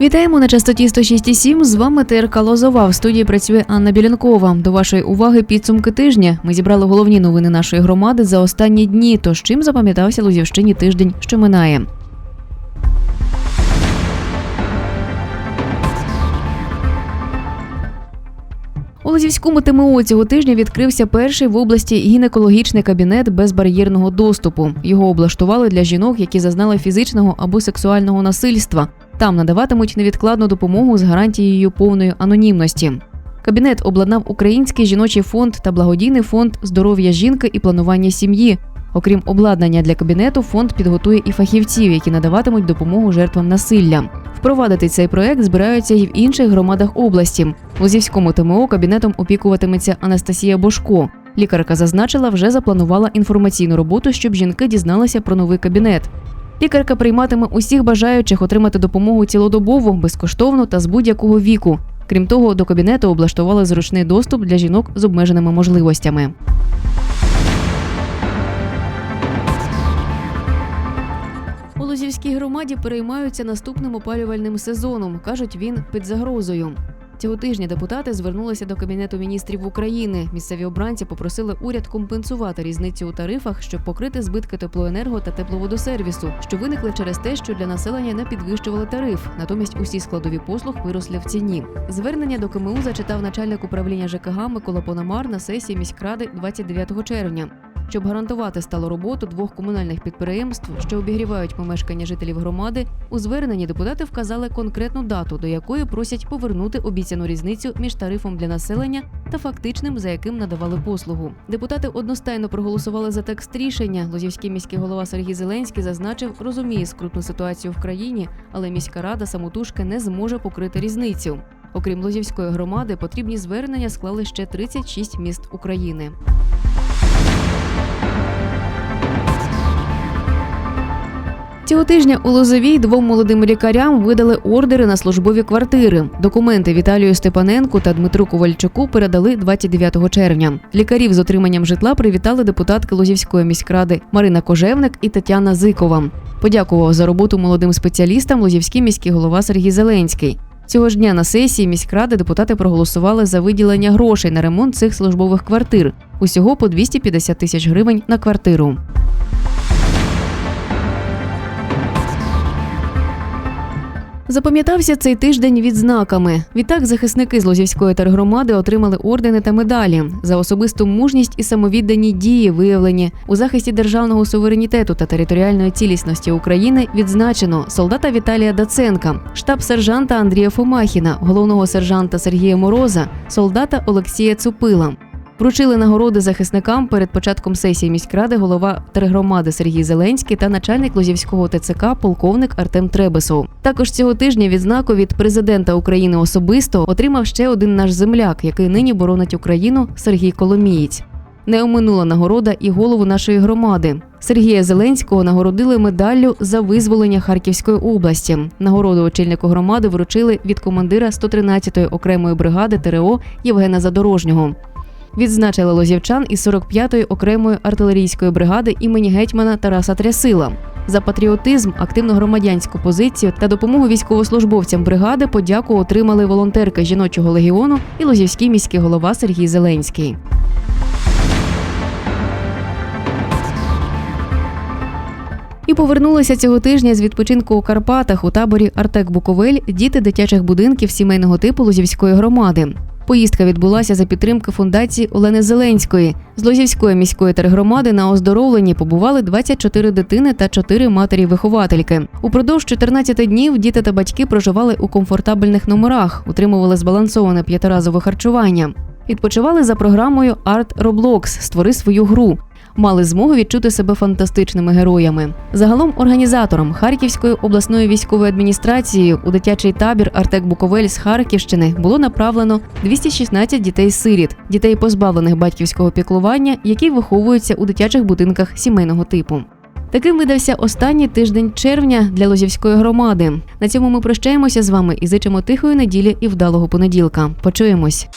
Вітаємо на частоті 106,7. З вами ТРК Лозова. В студії працює Анна Білянкова. До вашої уваги підсумки тижня. Ми зібрали головні новини нашої громади за останні дні. Тож чим запам'ятався Лозівщині тиждень, що минає. У Лозівському ТМО цього тижня відкрився перший в області гінекологічний кабінет безбар'єрного доступу. Його облаштували для жінок, які зазнали фізичного або сексуального насильства. Там надаватимуть невідкладну допомогу з гарантією повної анонімності. Кабінет обладнав Український жіночий фонд та благодійний фонд здоров'я жінки і планування сім'ї. Окрім обладнання для кабінету, фонд підготує і фахівців, які надаватимуть допомогу жертвам насилля. Впровадити цей проект збираються і в інших громадах області. В Лозівському ТМО кабінетом опікуватиметься Анастасія Бошко. Лікарка зазначила, вже запланувала інформаційну роботу, щоб жінки дізналися про новий кабінет. Лікарка прийматиме усіх бажаючих отримати допомогу цілодобово, безкоштовно та з будь-якого віку. Крім того, до кабінету облаштували зручний доступ для жінок з обмеженими можливостями. У Лозівській громаді переймаються наступним опалювальним сезоном. кажуть, він під загрозою. Цього тижня депутати звернулися до Кабінету міністрів України. Місцеві обранці попросили уряд компенсувати різницю у тарифах, щоб покрити збитки теплоенерго та тепловодосервісу, що виникли через те, що для населення не підвищували тариф. Натомість усі складові послуг виросли в ціні. Звернення до КМУ зачитав начальник управління ЖКГ Микола Пономар на сесії міськради 29 червня. Щоб гарантувати сталу роботу двох комунальних підприємств, що обігрівають помешкання жителів громади, у зверненні депутати вказали конкретну дату, до якої просять повернути обіцяну різницю між тарифом для населення та фактичним, за яким надавали послугу. Депутати одностайно проголосували за текст рішення. Лозівський міський голова Сергій Зеленський зазначив, розуміє скрутну ситуацію в країні, але міська рада самотужки не зможе покрити різницю. Окрім Лозівської громади, потрібні звернення склали ще 36 міст України. Цього тижня у Лозовій двом молодим лікарям видали ордери на службові квартири. Документи Віталію Степаненку та Дмитру Ковальчуку передали 29 червня. Лікарів з отриманням житла привітали депутатки Лозівської міськради Марина Кожевник і Тетяна Зикова. Подякував за роботу молодим спеціалістам Лозівський міський голова Сергій Зеленський. Цього ж дня на сесії міськради депутати проголосували за виділення грошей на ремонт цих службових квартир. Усього по 250 тисяч гривень на квартиру. Запам'ятався цей тиждень відзнаками. Відтак захисники з Лозівської тергромади отримали ордени та медалі за особисту мужність і самовіддані дії, виявлені у захисті державного суверенітету та територіальної цілісності України. Відзначено солдата Віталія Даценка, штаб-сержанта Андрія Фомахіна, головного сержанта Сергія Мороза, солдата Олексія Цупила. Вручили нагороди захисникам перед початком сесії міськради голова тергромади Сергій Зеленський та начальник Лозівського ТЦК полковник Артем Требесов. Також цього тижня відзнаку від президента України особисто отримав ще один наш земляк, який нині боронить Україну Сергій Коломієць. Не оминула нагорода і голову нашої громади. Сергія Зеленського нагородили медаллю за визволення Харківської області. Нагороду очільнику громади вручили від командира 113-ї окремої бригади ТРО Євгена Задорожнього. Відзначили лозівчан із 45-ї окремої артилерійської бригади імені гетьмана Тараса Трясила. За патріотизм, активну громадянську позицію та допомогу військовослужбовцям бригади подяку отримали волонтерки жіночого легіону і лозівський міський голова Сергій Зеленський. І повернулися цього тижня з відпочинку у Карпатах у таборі Артек Буковель діти дитячих будинків сімейного типу Лозівської громади. Поїздка відбулася за підтримки фундації Олени Зеленської. З Лозівської міської тергромади на оздоровленні побували 24 дитини та 4 матері-виховательки. Упродовж 14 днів діти та батьки проживали у комфортабельних номерах, утримували збалансоване п'ятиразове харчування. Відпочивали за програмою Art Roblox Створи свою гру. Мали змогу відчути себе фантастичними героями. Загалом організатором Харківської обласної військової адміністрації у дитячий табір Артек Буковель з Харківщини було направлено 216 дітей-сиріт, дітей позбавлених батьківського піклування, які виховуються у дитячих будинках сімейного типу. Таким видався останній тиждень червня для Лозівської громади. На цьому ми прощаємося з вами і зичимо тихої неділі і вдалого понеділка. Почуємось.